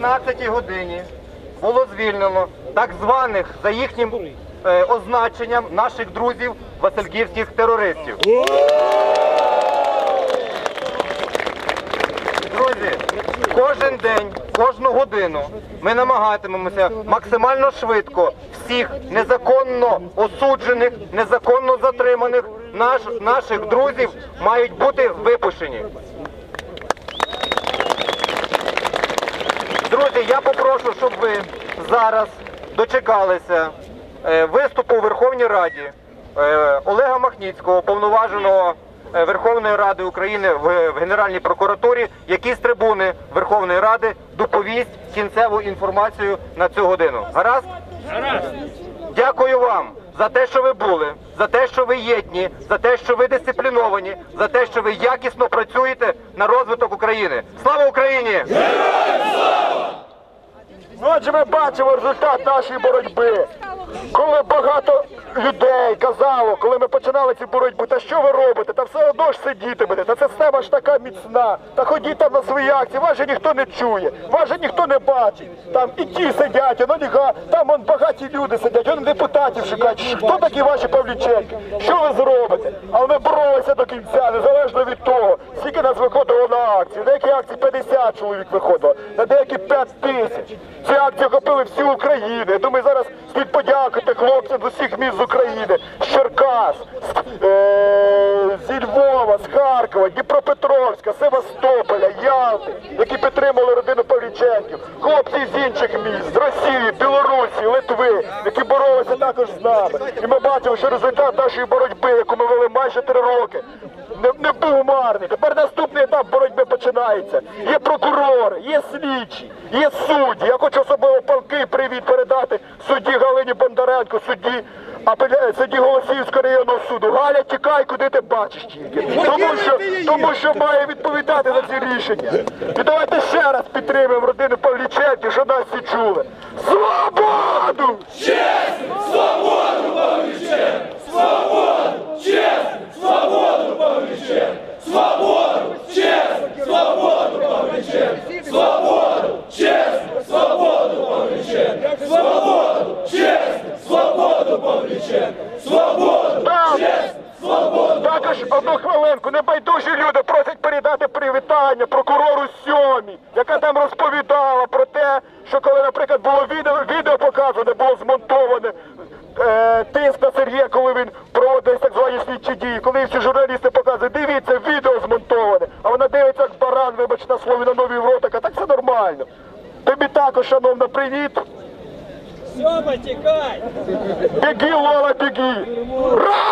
15 годині було звільнено так званих за їхнім е, означенням наших друзів васильківських терористів. Друзі, кожен день, кожну годину ми намагатимемося максимально швидко всіх незаконно осуджених, незаконно затриманих наш, наших друзів мають бути випущені. Друзі, я попрошу, щоб ви зараз дочекалися е, виступу у Верховній Раді е, Олега Махніцького, повноваженого е, Верховної Ради України в, Генеральній прокуратурі, який з трибуни Верховної Ради доповість кінцеву інформацію на цю годину. Гаразд? Дякую вам за те, що ви були, за те, що ви єдні, за те, що ви дисципліновані, за те, що ви якісно працюєте на розвиток України. Слава Україні! Ну, Отже, ми бачимо результат нашої боротьби. Коли багато людей казало, коли ми починали цю боротьбу, та що ви робите? Та все одно ж сидіти будете, та система ж така міцна. Та ходіть там на свої акції, вас же ніхто не чує, вас же ніхто не бачить. Там і ті сидять, ну ніга, там вон багаті люди сидять, вони депутатів шукають. Хто такі ваші Павліченки? Що ви зробите? Але ми боролися до кінця, незалежно від того, скільки нас виходило на акції. На деякі акції 50 чоловік виходило, на деякі 5 тисяч. Ці акції охопили всю Україну. Я думаю, зараз слід подякувати хлопцям з усіх міст України, Черкас, е, зі Львова, з Харкова, Дніпропетровська, Севастополя, Ялти, які підтримали родину Павліченків, хлопці з інших міст, з Росії, Білорусі, Литви, які боролися також з нами. І ми бачимо, що результат нашої боротьби, яку ми вели майже три роки, не, не був марний. Тепер наступний етап боротьби починається. Є прокурори, є слідчі, є судді. Я хочу особливо палкий привіт передати судді Галині Бондаренко, судді. Судді Голосіївського районного суду. Галя, тікай, куди ти бачиш тільки. Тому що, тому що має відповідати за ці рішення. І давайте ще раз підтримаємо родину Павліченків, що нас всі чули. Свободу! Так, також одну хвилинку. Небайдужі люди просять передати привітання прокурору Сьомі, яка там розповідала про те, що коли, наприклад, було відео, відео показане, було змонтоване. Е, тиск на Сергія, коли він проводив так звані слідчі дії, коли всі журналісти показують, дивіться, відео змонтоване, а вона дивиться як баран, вибач на слові на новій ротика, так все нормально. Тобі також, шановна, привіт. Сьома, тікай! Беги, Лола, беги! Раз!